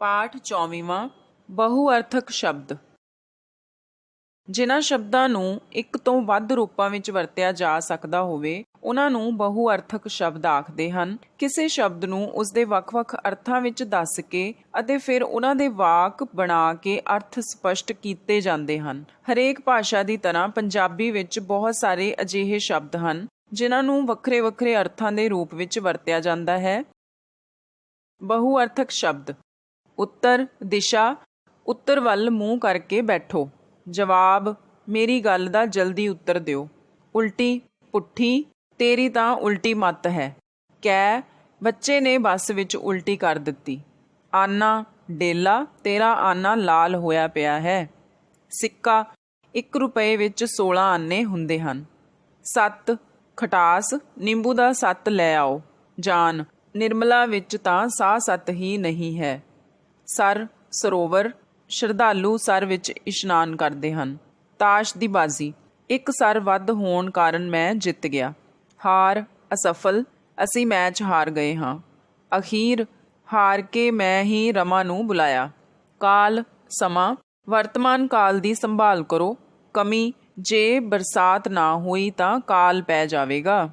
ਪਾਠ 24ਵਾਂ ਬਹੁਅਰਥਕ ਸ਼ਬਦ। ਜਿਨ੍ਹਾਂ ਸ਼ਬਦਾਂ ਨੂੰ ਇੱਕ ਤੋਂ ਵੱਧ ਰੂਪਾਂ ਵਿੱਚ ਵਰਤਿਆ ਜਾ ਸਕਦਾ ਹੋਵੇ, ਉਹਨਾਂ ਨੂੰ ਬਹੁਅਰਥਕ ਸ਼ਬਦ ਆਖਦੇ ਹਨ। ਕਿਸੇ ਸ਼ਬਦ ਨੂੰ ਉਸ ਦੇ ਵੱਖ-ਵੱਖ ਅਰਥਾਂ ਵਿੱਚ ਦੱਸ ਕੇ ਅਤੇ ਫਿਰ ਉਹਨਾਂ ਦੇ ਵਾਕ ਬਣਾ ਕੇ ਅਰਥ ਸਪਸ਼ਟ ਕੀਤੇ ਜਾਂਦੇ ਹਨ। ਹਰੇਕ ਭਾਸ਼ਾ ਦੀ ਤਰ੍ਹਾਂ ਪੰਜਾਬੀ ਵਿੱਚ ਬਹੁਤ ਸਾਰੇ ਅਜਿਹੇ ਸ਼ਬਦ ਹਨ, ਜਿਨ੍ਹਾਂ ਨੂੰ ਵੱਖਰੇ-ਵੱਖਰੇ ਅਰਥਾਂ ਦੇ ਰੂਪ ਵਿੱਚ ਵਰਤਿਆ ਜਾਂਦਾ ਹੈ। ਬਹੁਅਰਥਕ ਸ਼ਬਦ ਉੱਤਰ ਦਿਸ਼ਾ, ਉੱਤਰ ਵੱਲ ਮੂੰਹ ਕਰਕੇ ਬੈਠੋ। ਜਵਾਬ, ਮੇਰੀ ਗੱਲ ਦਾ ਜਲਦੀ ਉੱਤਰ ਦਿਓ। ਉਲਟੀ, ਪੁੱਠੀ, ਤੇਰੀ ਤਾਂ ਉਲਟੀ ਮੱਤ ਹੈ। ਕੈ, ਬੱਚੇ ਨੇ ਬੱਸ ਵਿੱਚ ਉਲਟੀ ਕਰ ਦਿੱਤੀ। ਆਨਾ, ਡੇਲਾ, ਤੇਰਾ ਆਨਾ ਲਾਲ ਹੋਇਆ ਪਿਆ ਹੈ। ਸਿੱਕਾ 1 ਰੁਪਏ ਵਿੱਚ 16 ਆਨੇ ਹੁੰਦੇ ਹਨ। ਸੱਤ, ਖਟਾਸ, ਨਿੰਬੂ ਦਾ ਸੱਤ ਲੈ ਆਓ। ਜਾਨ, ਨਿਰਮਲਾ ਵਿੱਚ ਤਾਂ ਸਾਹ ਸੱਤ ਹੀ ਨਹੀਂ ਹੈ। ਸਰ, ਸਰੋਵਰ, ਸ਼ਰਧਾਲੂ ਸਰ ਵਿੱਚ ਇਸ਼ਨਾਨ ਕਰਦੇ ਹਨ। ਤਾਸ਼ ਦੀ ਬਾਜ਼ੀ। ਇੱਕ ਸਰ ਵੱਧ ਹੋਣ ਕਾਰਨ ਮੈਂ ਜਿੱਤ ਗਿਆ। ਹਾਰ, ਅਸਫਲ, ਅਸੀਂ ਮੈਚ ਹਾਰ ਗਏ ਹਾਂ। ਅਖੀਰ, ਹਾਰ ਕੇ ਮੈਂ ਹੀ ਰਮਾ ਨੂੰ ਬੁਲਾਇਆ। ਕਾਲ, ਸਮਾਂ, ਵਰਤਮਾਨ ਕਾਲ ਦੀ ਸੰਭਾਲ ਕਰੋ। ਕਮੀ, ਜੇ ਬਰਸਾਤ ਨਾ ਹੋਈ ਤਾਂ ਕਾਲ ਪੈ ਜਾਵੇਗਾ।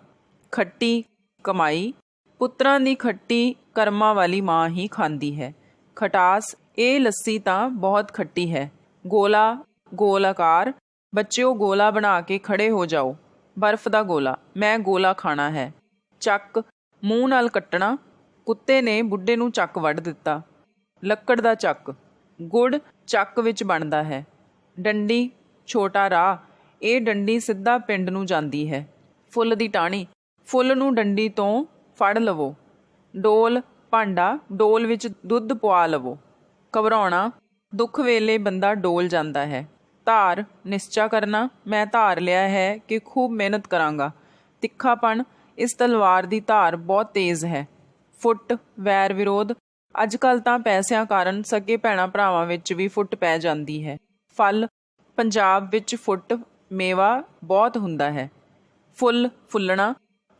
ਖੱਟੀ, ਕਮਾਈ। ਪੁੱਤਰਾਂ ਦੀ ਖੱਟੀ ਕਰਮਾਂ ਵਾਲੀ ਮਾਂ ਹੀ ਖਾਂਦੀ ਹੈ। ਖਟਾਸ, ਇਹ ਲੱਸੀ ਤਾਂ ਬਹੁਤ ਖੱਟੀ ਹੈ। ਗੋਲਾ ਗੋਲ ਆਕਾਰ ਬੱਚਿਓ, ਗੋਲਾ ਬਣਾ ਕੇ ਖੜੇ ਹੋ ਜਾਓ। ਬਰਫ਼ ਦਾ ਗੋਲਾ, ਮੈਂ ਗੋਲਾ ਖਾਣਾ ਹੈ। ਚੱਕ, ਮੂੰਹ ਨਾਲ ਕੱਟਣਾ। ਕੁੱਤੇ ਨੇ ਬੁੱਢੇ ਨੂੰ ਚੱਕ ਵੱਢ ਦਿੱਤਾ। ਲੱਕੜ ਦਾ ਚੱਕ, ਗੁੜ ਚੱਕ ਵਿੱਚ ਬਣਦਾ ਹੈ। ਡੰਡੀ, ਛੋਟਾ ਰਾਹ, ਇਹ ਡੰਡੀ ਸਿੱਧਾ ਪਿੰਡ ਨੂੰ ਜਾਂਦੀ ਹੈ। ਫੁੱਲ ਦੀ ਟਾਹਣੀ, ਫੁੱਲ ਨੂੰ ਡੰਡੀ ਤੋਂ ਫੜ ਲਵੋ। ਡੋਲ ਭਾਂਡਾ, ਡੋਲ ਵਿੱਚ ਦੁੱਧ ਪਵਾ ਲਵੋ। ਘਬਰਾਉਣਾ, ਦੁੱਖ ਵੇਲੇ ਬੰਦਾ ਡੋਲ ਜਾਂਦਾ ਹੈ। ਧਾਰ, ਨਿਸ਼ਚਾ ਕਰਨਾ, ਮੈਂ ਧਾਰ ਲਿਆ ਹੈ ਕਿ ਖੂਬ ਮਿਹਨਤ ਕਰਾਂਗਾ। ਤਿੱਖਾਪਣ, ਇਸ ਤਲਵਾਰ ਦੀ ਧਾਰ ਬਹੁਤ ਤੇਜ਼ ਹੈ। ਫੁੱਟ, ਵੈਰ ਵਿਰੋਧ ਅੱਜ ਕੱਲ ਤਾਂ ਪੈਸਿਆਂ ਕਾਰਨ ਸਕੇ ਭੈਣਾ ਭਰਾਵਾਂ ਵਿੱਚ ਵੀ ਫੁੱਟ ਪੈ ਜਾਂਦੀ ਹੈ। ਫਲ, ਪੰਜਾਬ ਵਿੱਚ ਫੁੱਟ ਮੇਵਾ ਬਹੁਤ ਹੁੰਦਾ ਹੈ। ਫੁੱਲ ਫੁੱਲਣਾ,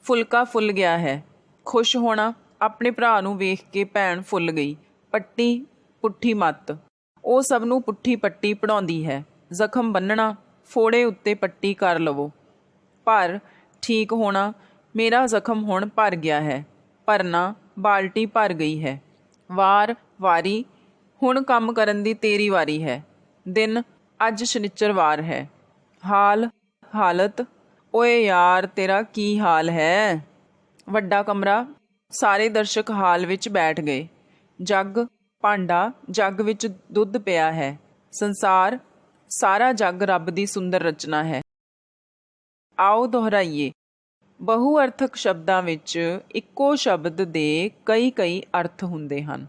ਫੁਲਕਾ ਫੁੱਲ ਗਿਆ ਹੈ। ਖੁਸ਼ ਹੋਣਾ ਆਪਣੇ ਭਰਾ ਨੂੰ ਵੇਖ ਕੇ ਭੈਣ ਫੁੱਲ ਗਈ। ਪੱਟੀ, ਪੁੱਠੀ ਮੱਤ। ਉਹ ਸਭ ਨੂੰ ਪੁੱਠੀ ਪੱਟੀ ਪੜਾਉਂਦੀ ਹੈ। ਜ਼ਖਮ ਬੰਨਣਾ ਫੋੜੇ ਉੱਤੇ ਪੱਟੀ ਕਰ ਲਵੋ। ਪਰ ਠੀਕ ਹੋਣਾ, ਮੇਰਾ ਜ਼ਖਮ ਹੁਣ ਭਰ ਗਿਆ ਹੈ। ਭਰਨਾ ਬਾਲਟੀ ਭਰ ਗਈ ਹੈ। ਵਾਰ, ਵਾਰੀ, ਹੁਣ ਕੰਮ ਕਰਨ ਦੀ ਤੇਰੀ ਵਾਰੀ ਹੈ। ਦਿਨ, ਅੱਜ ਸ਼ਨੀਚਰਵਾਰ ਹੈ। ਹਾਲ, ਹਾਲਤ, ਓਏ ਯਾਰ, ਤੇਰਾ ਕੀ ਹਾਲ ਹੈ? ਵੱਡਾ ਕਮਰਾ ਸਾਰੇ ਦਰਸ਼ਕ ਹਾਲ ਵਿੱਚ ਬੈਠ ਗਏ। ਜੱਗ, ਭਾਂਡਾ, ਜੱਗ ਵਿੱਚ ਦੁੱਧ ਪਿਆ ਹੈ। ਸੰਸਾਰ, ਸਾਰਾ ਜੱਗ ਰੱਬ ਦੀ ਸੁੰਦਰ ਰਚਨਾ ਹੈ। ਆਓ ਦੁਹਰਾਈਏ। ਬਹੁ ਅਰਥਕ ਸ਼ਬਦਾਂ ਵਿੱਚ ਇੱਕੋ ਸ਼ਬਦ ਦੇ ਕਈ-ਕਈ ਅਰਥ ਹੁੰਦੇ ਹਨ।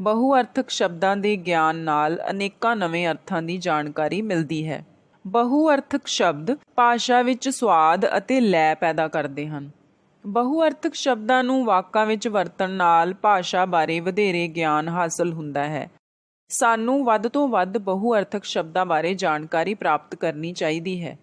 ਬਹੁ ਅਰਥਕ ਸ਼ਬਦਾਂ ਦੇ ਗਿਆਨ ਨਾਲ ਅਨੇਕਾਂ ਨਵੇਂ ਅਰਥਾਂ ਦੀ ਜਾਣਕਾਰੀ ਮਿਲਦੀ ਹੈ। ਬਹੁਅਰਥਕ ਸ਼ਬਦ ਭਾਸ਼ਾ ਵਿੱਚ ਸਵਾਦ ਅਤੇ ਲੈ ਪੈਦਾ ਕਰਦੇ ਹਨ। ਬਹੁਅਰਥਕ ਸ਼ਬਦਾਂ ਨੂੰ ਵਾਕਾਂ ਵਿੱਚ ਵਰਤਣ ਨਾਲ ਭਾਸ਼ਾ ਬਾਰੇ ਵਧੇਰੇ ਗਿਆਨ ਹਾਸਲ ਹੁੰਦਾ ਹੈ। ਸਾਨੂੰ ਵੱਧ ਤੋਂ ਵੱਧ ਬਹੁਅਰਥਕ ਸ਼ਬਦਾਂ ਬਾਰੇ ਜਾਣਕਾਰੀ ਪ੍ਰਾਪਤ ਕਰਨੀ ਚਾਹੀਦੀ ਹੈ।